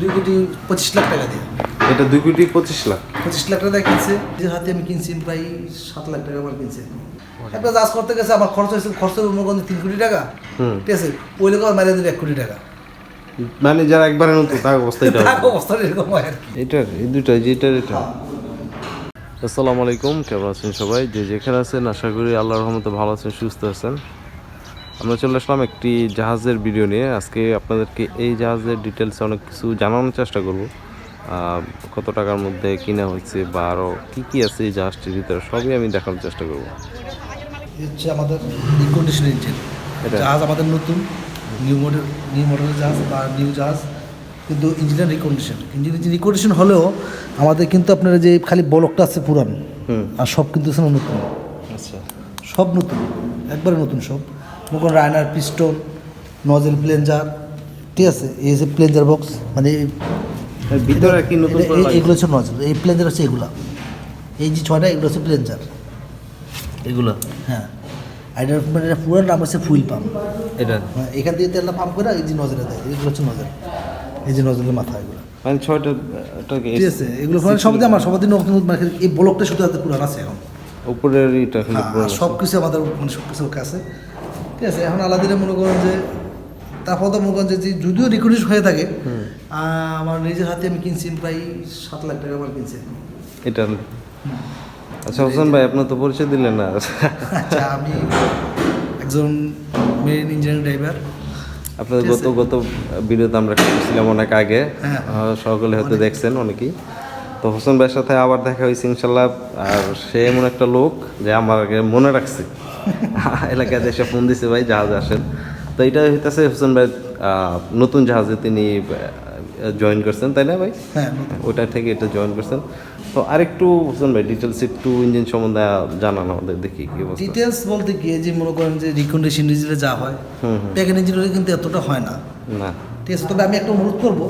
দুই কোটি পঁচিশ লাখ টাকা দিয়ে। এটা দুই কোটি পঁচিশ লাখ। পঁচিশ লাখ টাকা কিনছে নিজের হাতে আমি কিনছি প্রায় সাত লাখ টাকা আমার কিনছে। একটা চাষ করতে গেছে আমার খরচ হয়েছে খরচ মনে করেন তিন কোটি টাকা। হুম। ঠিক আছে ওই লোক মারিয়ে দেবে এক কোটি টাকা। মানে যারা একবারে নতুন তার অবস্থা এটা অবস্থা এরকম হয় আর কি। এটার এই দুইটা যেটার এটা। আসসালামু আলাইকুম কেমন আছেন সবাই? যে যেখানে আছেন আশা করি আল্লাহর রহমতে ভালো আছেন সুস্থ আছেন। আমরা চলে আসলাম একটি জাহাজের ভিডিও নিয়ে। আজকে আপনাদেরকে এই জাহাজের ডিটেলসে অনেক কিছু জানানোর চেষ্টা করব। কত টাকার মধ্যে কিনা হয়েছে বা আরও কী কী আছে এই জাহাজটির ভিতরে সবই আমি দেখানোর চেষ্টা করব। হচ্ছে আমাদের রিকন্ডিশন ইঞ্জিন এটা? জাহাজ আমাদের নতুন নিউ মডেল নিউ মডেলের জাহাজ বা নিউ জাহাজ কিন্তু ইঞ্জিনের রিকন্ডিশন ইঞ্জিন রিকন্ডিশন হলেও আমাদের কিন্তু আপনার যে খালি বলকটা আছে পুরান আর সব কিন্তু নতুন। আচ্ছা। সব নতুন একবারে নতুন সব। মনে রায়নার পিস্টন নজেল প্লেঞ্জার ঠিক আছে? এই যে প্লেঞ্জার বক্স মানে ভিতরে কি নতুন এটা-? এগুলো হচ্ছে নজেল এই প্লেঞ্জার হচ্ছে এগুলা। এই যে ছয়টা এগুলো হচ্ছে প্লেঞ্জার এগুলো? হ্যাঁ। আর এটার মানে এটা পুরো নাম হচ্ছে ফুল পাম্প। এটা? হ্যাঁ, এখান থেকে তেলটা পাম্প করে এই যে নজরে দেয় এগুলো হচ্ছে নজর। এই যে নজরের মাথা এগুলো। মানে ছয়টা ঠিক আছে এগুলো মানে সব আমার সবাদিন নতুন নতুন মানে এই ব্লকটা শুধু হাতে পুরান আছে এখন। উপরের এটা সব কিছু আমাদের মানে সব কিছু। আছে ঠিক আছে এখন আলাদিনে মনে করেন যে তারপর মনে করেন যে যদিও রিকোডিশ হয়ে থাকে আমার নিজের হাতে আমি কিনছি প্রায় সাত লাখ টাকা আমার কিনছি। এটা আচ্ছা হোসেন ভাই আপনার তো পরিচয় দিলেন না। আচ্ছা আমি একজন মেরিন ইঞ্জিনিয়ারিং ড্রাইভার আপনাদের ঠিক গত গত ভিডিওতে আমরা করেছিলাম অনেক আগে। হ্যাঁ। সকলে হয়তো দেখছেন অনেকেই। তো হোসেন ভাইয়ের সাথে আবার দেখা হয়েছে ইনশাল্লাহ। আর সে এমন একটা লোক যে আমার আগে মনে রাখছে। এলাকায় এসে ফোন দিছে ভাই জাহাজে আসেন। তো এটা হইতেছে হোসেন ভাই নতুন জাহাজে তিনি জয়েন করছেন তাই না ভাই? হ্যাঁ। ওটা থেকে এটা জয়েন করছেন। তো আরেকটু হোসেন ভাই ডিটেলস একটু ইঞ্জিন সম্বন্ধে জানান আমাদের দেখি কি অবস্থা। ডিটেলস বলতে গিয়ে যে মনে করেন যে রিকন্ডিশন ইঞ্জিনে যা হয় হুম প্যাকেন কিন্তু এতটা হয় না। না। ঠিক আছে তবে আমি একটা অনুরোধ করব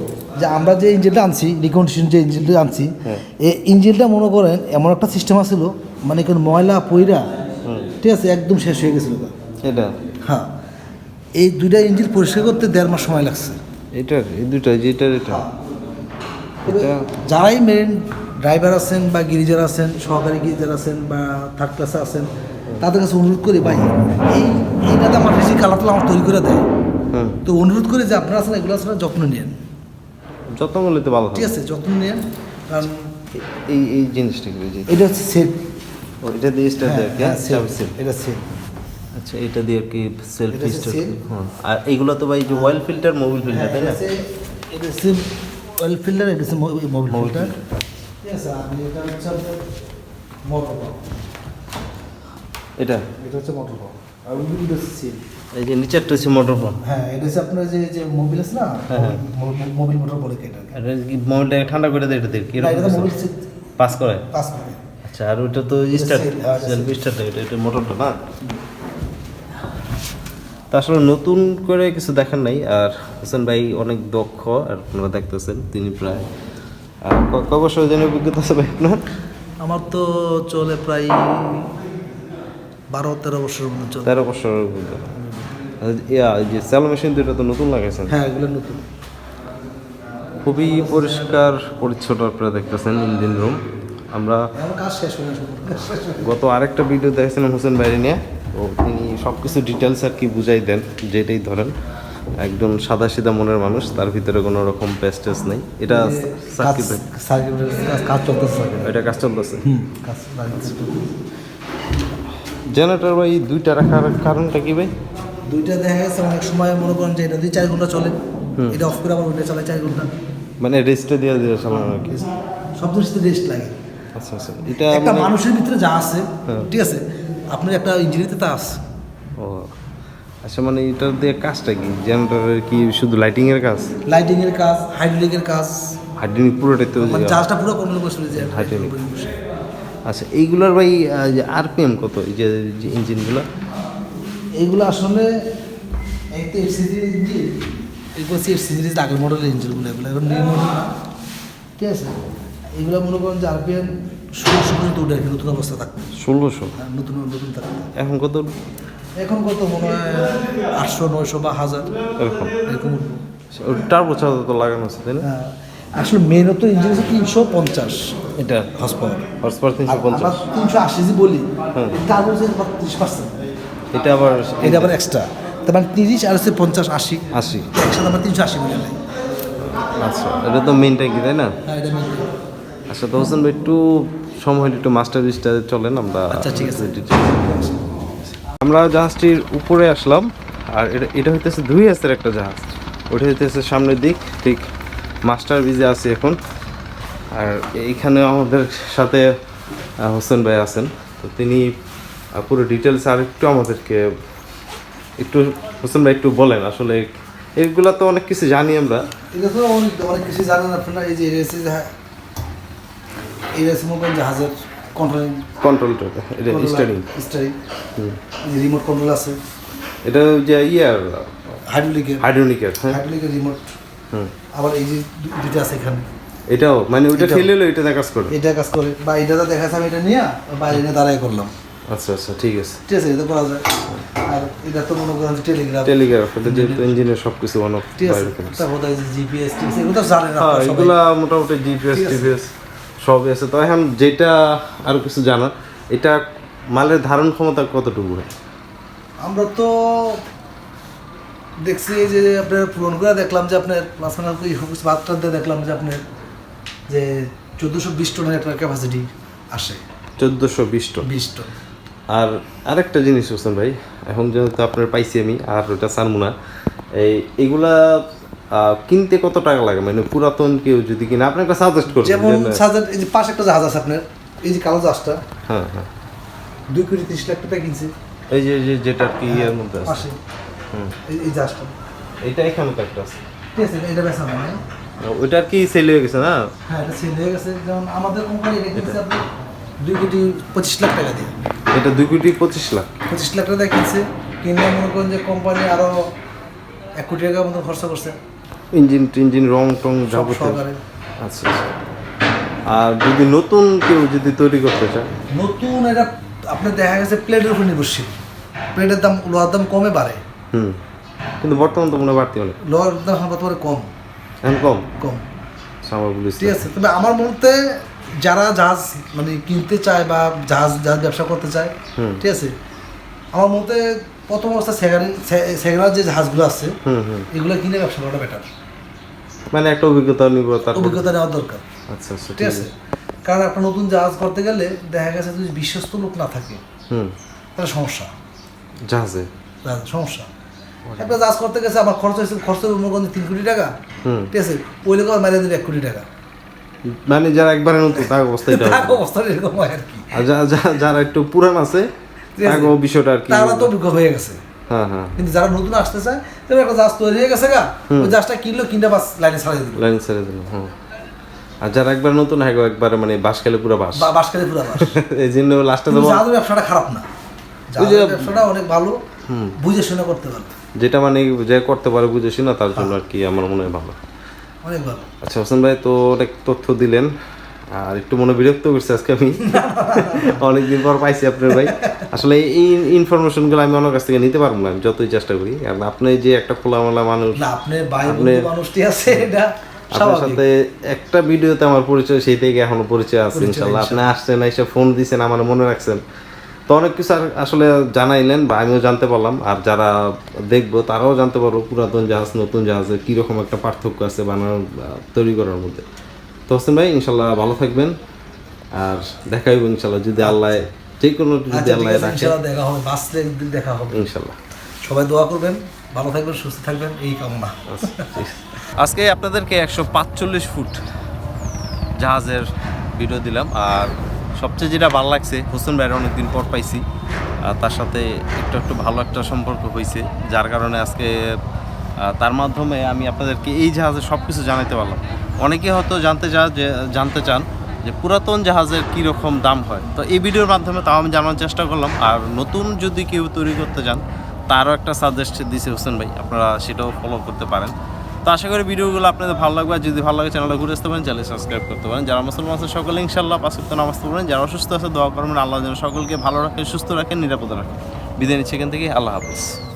যে আমরা যে ইঞ্জিনটা আনছি রিকন্ডিশন যে ইঞ্জিনটা আনছি হ্যাঁ। এই ইঞ্জিনটা মনে করেন এমন একটা সিস্টেম আছিল মানে কোন ময়লা পইরা ঠিক আছে একদম শেষ হয়ে গেছিল এটা? হ্যাঁ। এই দুইটা ইঞ্জিন পরিষ্কার করতে দেড় মাস সময় লাগছে। এটার এই দুইটা যেটার এটা এটা? যারাই মেন ড্রাইভার আছেন বা গিরিজার আছেন সহকারী গিরিজার আছেন বা থার্ড ক্লাসে আছেন তাদের কাছে অনুরোধ করি ভাই এই এইটাতে আমার বেশি কালারটা আমার তৈরি করে দেয়। হুম তো অনুরোধ করি যে আপনারা আছেন এগুলো আসলে যত্ন নেন। যত্ন করলে তো ভালো ঠিক আছে যত্ন নেন। কারণ এই এই জিনিসটা এটা হচ্ছে সেট ও, এটা দিয়ে স্টার্ট হ্যাঁ, দেয় হ্যাঁ, সেট। এটা সেট আচ্ছা এটা দিয়ে কি সেলফ স্টার্ট seal। আর এইগুলো তো ভাই যে অয়েল ফিল্টার মোবিল ফিল্টার তাই না? এটা হচ্ছে অয়েল ফিল্টার এটা হচ্ছে মোবিল ফিল্টার এটা হচ্ছে মোটর এটা? এটা হচ্ছে মোটর পাম্প আর এই যে নিচেরটা হচ্ছে মোটর পাম্প হ্যাঁ এটা হচ্ছে আপনার যে যে মোবিল আছে না হ্যাঁ, হ্যাঁ। মোবিল- মোটর বলে এটা মোবিলটাকে ঠান্ডা করে দেয় এটা দিয়ে পাস করে? পাস করে। আচ্ছা আর ওইটা তো স্টার্ট seal, হ্যাঁ, এটা সেলফ স্টার্ট এটা এটা মোটরটা না? আসলে নতুন করে কিছু দেখেন নাই আর হোসেন ভাই অনেক দক্ষ আর আপনারা দেখতেছেন তিনি প্রায় আর ক- বছর যেন অভিজ্ঞতা আছে ভাই আপনার? আমার তো চলে প্রায় বারো তেরো বছর মতো চলে। তেরো বছরের অভিজ্ঞতা। ইয়া, যে সেল মেশিন দুটো তো নতুন লাগাইছেন? হ্যাঁ এগুলো নতুন। খুবই পরিষ্কার পরিচ্ছন্ন আপনারা দেখতেছেন ইঞ্জিন রুম। আমরা গত আরেকটা ভিডিও দেখেছিলাম হোসেন বাইরে নিয়ে। তো তিনি সব কিছু ডিটেলস আর কি বুঝাই দেন যেটাই ধরেন একদম সাদা সিধা মনের মানুষ তার ভিতরে কোনো রকম পেস্টেস নেই। এটা কাজ চলতেছে এটা কাজ চলতেছে। জেনারেটর ভাই দুইটা রাখার কারণটা কি ভাই? দুইটা দেখা গেছে অনেক সময় মনে করেন যে এটা দিয়ে চার ঘণ্টা চলে। এটা অফ করে আবার ওইটা চালায় চার ঘণ্টা। মানে রেস্টে দিয়ে দিয়ে চালানো আর কি। সব জিনিসতে রেস্ট লাগে। আচ্ছা আচ্ছা। এটা একটা মানে- মানুষের ভিতরে যা আছে হ্যাঁ। ঠিক আছে? আপনার একটা ইঞ্জিনিয়ারিতে তা আছে। ও আচ্ছা মানে এটার দিয়ে কাজটা কি? জেনারেটরের কি শুধু লাইটিং এর কাজ? লাইটিং এর কাজ হাইড্রোলিকের কাজ। হাইড্রোলিক পুরোটাই তো মানে জাহাজটা পুরো কমলে বসে যায়। Hydraulic। আচ্ছা এইগুলোর ভাই আরপিএম কত? এই যে যে ইঞ্জিনগুলো? এইগুলো আসলে এই তো সিরিজ ইঞ্জিন এগুলো সিরিজ আগের মডেলের ইঞ্জিনগুলো এগুলো এখন নিউ মডেল ঠিক আছে? এগুলো মনে করেন যে আরপিএম ষোলোশো পর্যন্ত উঠে আর কি নতুন অবস্থা থাকবে। ষোলোশো আর নতুন নতুন থাকবে। এখন কত? এখন কত মনে হয় আটশো নয়শো বা হাজার। এরকম। এরকম টার্বো চার্জার তো লাগানো আছে তাই না? হ্যাঁ, আসলে মেন তো ইঞ্জিন আছে তিনশো পঞ্চাশ। এটা হর্স পাওয়ার হর্স পাওয়ার তিনশো পঞ্চাশ তিনশো আশি যে বলি হুম। তার বলছে তিরিশ পার্সেন্ট এটা আবার এটা আবার এক্সট্রা তার মানে তিরিশ আর হচ্ছে পঞ্চাশ আশি। আশি। একসাথে আমরা তিনশো আশি বলে নেই আচ্ছা এটা তো মেন ট্যাঙ্কি তাই না? হ্যাঁ এটা main। আচ্ছা তো হোসেন ভাই একটু সময় একটু মাস্টার বিচটা চলেন আমরা আচ্ছা, ঠিক আছে। আমরা জাহাজটির উপরে আসলাম আর এটা এটা হইতেছে দুই হাসের একটা জাহাজ। ওটা হইতেছে সামনের দিক ঠিক মাস্টার বিজে আছে এখন। আর এইখানে আমাদের সাথে হোসেন ভাই আছেন। তো তিনি পুরো ডিটেলস আর একটু আমাদেরকে একটু হোসেন ভাই একটু বলেন আসলে। এগুলা তো অনেক কিছু জানি আমরা। এটা তো অনেক অনেক কিছু জানেন আপনারা এই যে এরএসি মোবাইল জাহাজের কন্ট্রোলিং কন্ট্রোলটা এটা স্টারিং স্টারিং রিমোট কন্ট্রোল আছে। এটা যে ইয়ার হাইড্রোলিকের হাইড্রোনিকের হ্যাঁ। হাইড্রোলিকের রিমোট হুম। আবার এই যে দু- দুইটা আছে এখানে। এটাও মানে ওইটা। ঠেলে এলো এটা কাজ করে। এটা কাজ করে। বা এটা তো দেখা আমি এটা নিয়ে বাইরে নিয়ে দাঁড়াই করলাম। আচ্ছা আচ্ছা ঠিক আছে। ঠিক আছে এটা করা যায়। আর এটা তো মনে করেন টেলিগ্রাফ টেলিগ্রাফ এটা যেহেতু ইঞ্জিনের সব কিছু অফ ঠিক আছে তারপর জিপিএস টিপিএস এগুলো তো জানেন হ্যাঁ আপনারা সবাই। এগুলা মোটামুটি জিপিএস। টিপিএস সবই আছে। তো এখন যেটা আরও কিছু জানার এটা মালের ধারণ ক্ষমতা কতটুকু হয় আমরা তো দেখছি এই যে আপনার পূরণ করে দেখলাম যে আপনার প্লাস বাদটা দিয়ে দেখলাম যে আপনার যে চোদ্দোশো বিশ টনের একটা ক্যাপাসিটি আসে। চোদ্দোশো বিশ টন বিশ টন আর আরেকটা জিনিস হোসেন ভাই এখন যেহেতু আপনার পাইছি আমি আর ওটা সানমুনা এই এগুলা কিনতে কত টাকা লাগে? মানে পুরাতন কেউ যদি কিনে আপনি একটা সাজেস্ট করবেন যেমন সাজার এই যে পাশে একটা জাহাজ আছে আপনার এই যে কালো জাহাজটা হ্যাঁ হ্যাঁ। দুই কোটি তিরিশ লাখ টাকা কিনছে। এই যে যে যেটা কি এর মধ্যে আছে? পাশে। হুম। এই জাহাজটা। এটা এখানে তো একটা আছে। ঠিক আছে এটা বেচা মানে ওইটা কি সেল হয়ে গেছে না? হ্যাঁ এটা সেল হয়ে গেছে। যেমন আমাদের কোম্পানি এটা কিনছে আপনি দুই কোটি পঁচিশ লাখ টাকা দিয়ে। এটা দুই কোটি পঁচিশ লাখ। পঁচিশ লাখ টাকা কিনছে। কিনলে মনে করেন যে কোম্পানি আরও এক কোটি টাকা মতো খরচা করছে। ইঞ্জিন টিঞ্জিন রং টং যাবতীয়। আচ্ছা আচ্ছা। আর যদি নতুন কেউ যদি তৈরি করতে চায়? নতুন এটা আপনার দেখা গেছে প্লেটের উপর নির্ভরশীল। প্লেটের দাম লোহার দাম কমে বাড়ে। হুম। কিন্তু বর্তমান তো মনে হয় বাড়তি অনেক। লোহার দাম বর্তমানে কম। এখন কম? কম। ঠিক আছে তবে আমার মতে যারা জাহাজ মানে কিনতে চায় বা জাহাজ জাহাজ ব্যবসা করতে চায়। ঠিক আছে? আমার মতে প্রথম অবস্থা সেগারি সেগারার যে জাহাজগুলো আছে হুম হুম। এগুলো কিনে ব্যবসা করাটা বেটার মানে একটা অভিজ্ঞতা নিব তারপর অভিজ্ঞতা নেওয়া দরকার। আচ্ছা আচ্ছা ঠিক আছে? কারণ একটা নতুন জাহাজ করতে গেলে দেখা গেছে যদি বিশ্বস্ত লোক না থাকে হুম। তাহলে সমস্যা। জাহাজে? জাহাজে সমস্যা। একটা জাহাজ করতে গেছে আমার খরচ হয়েছে খরচ মনে করেন তিন কোটি টাকা। হুম। ঠিক আছে? ওই লোক মারিয়ে দিলে এক কোটি টাকা। মানে যারা একবারে নতুন তার অবস্থা এটা তার অবস্থা এরকম হয় আর কি। আর যা- যা- যারা একটু পুরান আছে। তার বিষয়টা আর কি তারা তো অভিজ্ঞ হয়ে গেছে। হ্যাঁ হ্যাঁ কিন্তু যারা নতুন আসতে চায় তবে একটা জাহাজ তৈরি হয়ে গেছে গা ওই জাহাজটা কিনলো কিনতে বাস লাইনে ছাড়িয়ে দিল। লাইন ছেড়ে দিল হুম আর যারা একবার নতুন হ্যাঁ একবারে মানে বাস খেলে পুরো বাস। বাস খেলে পুরো বাস। এই জন্য লাস্টে দেবো জাহাজের ব্যবসাটা খারাপ না। জাহাজের ব্যবসাটা অনেক ভালো বুঝে শুনে করতে পারবে যেটা মানে যে করতে পারে বুঝেছি না তার জন্য আর কি আমার মনে হয় ভালো। অনেক ভালো। আচ্ছা হোসেন ভাই তো অনেক তথ্য দিলেন। আর একটু মনে বিরক্ত করছে আজকে আমি। অনেকদিন পর পাইছি আপনার ভাই। আসলে এই ইনফরমেশনগুলো আমি অন্য কাছ থেকে নিতে পারব না আমি যতই চেষ্টা করি। কারণ আপনি যে একটা খোলামেলা মানুষ আপনি মানুষটি আছে এটা আপনার সাথে একটা ভিডিওতে আমার পরিচয় সেই থেকে এখনও পরিচয় আছে ইনশাল্লাহ। আপনি আসছেন এসে ফোন দিয়েছেন আমার মনে রাখছেন। তো অনেক কিছু আর আসলে জানাইলেন বা আমিও জানতে পারলাম। আর যারা দেখব তারাও জানতে পারব পুরাতন জাহাজ নতুন জাহাজের কীরকম একটা পার্থক্য আছে বানানোর তৈরি করার মধ্যে। তো হোসেন ভাই ইনশাল্লাহ ভালো থাকবেন। আর দেখা হইব ইনশাল্লাহ যদি আল্লাহ যে কোনো যদি আচ্ছা আল্লাহ রাখে। দেখা হবে বাঁচলে একদিন দেখা হবে। ইনশাল্লাহ। সবাই দোয়া করবেন ভালো থাকবেন সুস্থ থাকবেন এই কামনা। আজকে আপনাদেরকে একশো পাঁচচল্লিশ ফুট জাহাজের ভিডিও দিলাম। আর সবচেয়ে যেটা ভালো লাগছে হোসেন ভাইয়ের অনেকদিন পর পাইছি। আর তার সাথে একটু একটু ভালো একটা সম্পর্ক হয়েছে যার কারণে আজকে তার মাধ্যমে আমি আপনাদেরকে এই জাহাজে সব কিছু জানাতে পারলাম। অনেকে হয়তো জানতে চান যে, জানতে চান যে পুরাতন জাহাজের কীরকম দাম হয়। তো এই ভিডিওর মাধ্যমে তাও আমি জানার চেষ্টা করলাম। আর নতুন যদি কেউ তৈরি করতে চান, তারও একটা সাজেস্ট দিছে হোসেন ভাই। আপনারা সেটাও ফলো করতে পারেন। তো আশা করি ভিডিওগুলো আপনাদের ভালো লাগবে। আর যদি ভালো লাগে চ্যানেলটা ঘুরে আসতে পারেন চ্যানেল সাবস্ক্রাইব করতে পারেন। যারা মুসলমান আছে, সকলে ইনশাল্লাহ পাঁচ সপ্তাহ নামাজ পড়বেন। যারা অসুস্থ আছে, দোয়া করবেন। আল্লাহ যেন সকলকে ভালো রাখে, সুস্থ রাখেন নিরাপদে রাখেন বিদায় নিচ্ছে এখান থেকে। আল্লাহ হাফিজ।